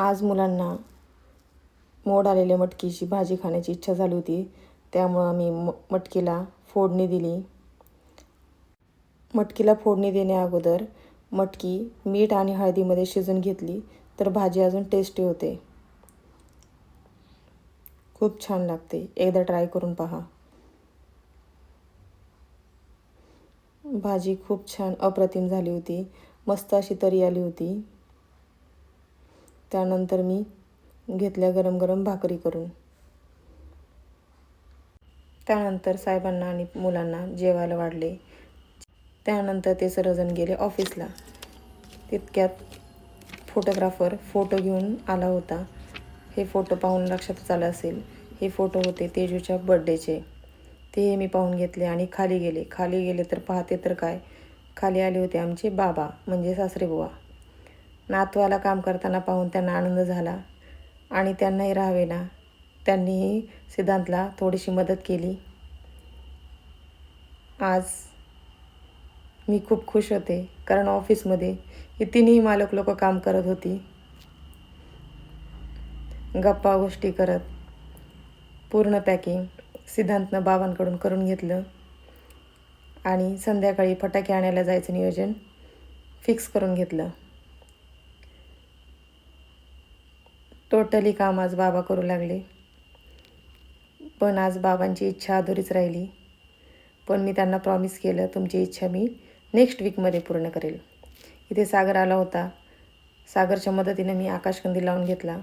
आज मुलांना मोड आलेल्या मटकीची भाजी खाण्याची इच्छा झाली होती. त्यामुळं आम्ही म मटकीला फोडणी दिली. मटकीला फोडणी देण्या अगोदर मटकी मीठ आणि हळदीमध्ये शिजून घेतली तर भाजी अजून टेस्टी होते. खूप छान लागते. एकदा ट्राय करून पहा. भाजी खूप छान अप्रतिम झाली होती. मस्त अशी तरी आली होती. त्यानंतर मी घेतल्या गरम गरम भाकरी करून. त्यानंतर साहेबांना आणि मुलांना जेवायला वाढले. त्यानंतर ते सर्वजण गेले ऑफिसला. तितक्यात फोटोग्राफर फोटो घेऊन आला होता. हे फोटो पाहून लक्षातच आलं असेल. हे फोटो होते तेजूच्या बड्डेचे ते मी पाहून घेतले आणि खाली गेले. खाली गेले तर पाहते तर काय? खाली आले होते आमचे बाबा म्हणजे सासरे बुवा. नातवाला काम करताना पाहून त्यांना आनंद झाला आणि त्यांनाही राहावेना. त्यांनीही सिद्धांतला थोडीशी मदत केली. आज मी खूप खुश होते कारण ऑफिसमध्ये ही तिन्ही मालक लोक काम करत होती. गप्पा गोष्टी करत पूर्ण पॅकिंग सिद्धांतनं बाबांकडून करून घेतलं. आणि संध्याकाळी फटाके आणायला जायचं नियोजन फिक्स करून घेतलं. टोटली काम आज बाबा करू लागले. पण आज बाबांची इच्छा अधुरीच राहिली. पण मी त्यांना प्रॉमिस केलं तुमची इच्छा मी नेक्स्ट वीकमध्ये पूर्ण करेल. इथे सागर आला होता. सागरच्या मदतीनं मी आकाशकंदी लावून घेतला.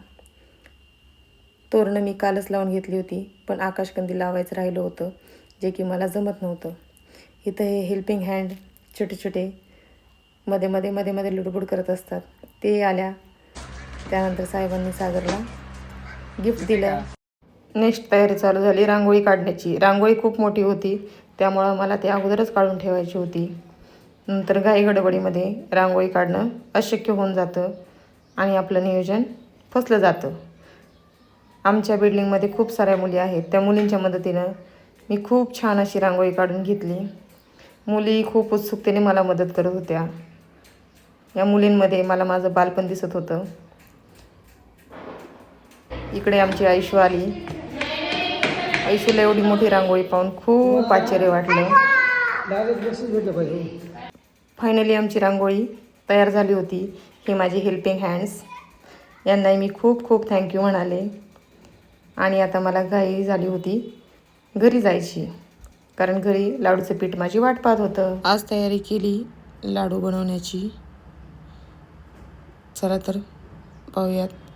तोरणं मी कालच लावून घेतली होती पण आकाशकंदी लावायचं राहिलं होतं जे की मला जमत नव्हतं. इथं हे हेल्पिंग हँड छोटे छोटे मध्ये मध्ये मध्ये मध्ये लुडबुड करत असतात. ते आल्या त्यानंतर साहेबांनी सागरला गिफ्ट दिलं. नेक्स्ट तयारी चालू झाली रांगोळी काढण्याची. रांगोळी खूप मोठी होती त्यामुळं मला ते अगोदरच काढून ठेवायची होती. नंतर घाई गडबडीमध्ये रांगोळी काढणं अशक्य होऊन जातं आणि आपलं नियोजन फसलं जातं. आमच्या बिल्डिंगमध्ये खूप साऱ्या मुली आहेत. त्या मुलींच्या मदतीनं मी खूप छान अशी रांगोळी काढून घेतली. मुली खूप उत्सुकतेने मला मदत करत होत्या. या मुलींमध्ये मला माझं बालपण दिसत होतं. इकडे आमची आयुष्य आली. आयुष्याला एवढी मोठी रांगोळी पाहून खूप आश्चर्य वाटलं. फायनली आमची रांगोळी तयार झाली होती. ही माझी हेल्पिंग हँड्स यांनाही मी खूप खूप थँक्यू म्हणाले. आणि आता मला घाई झाली होती. घरी जायची. कारण घरी लाडूचं पीठ माझी वाट पाहत होतं. आज तयारी केली लाडू बनवण्याची. चला तर पाहूयात.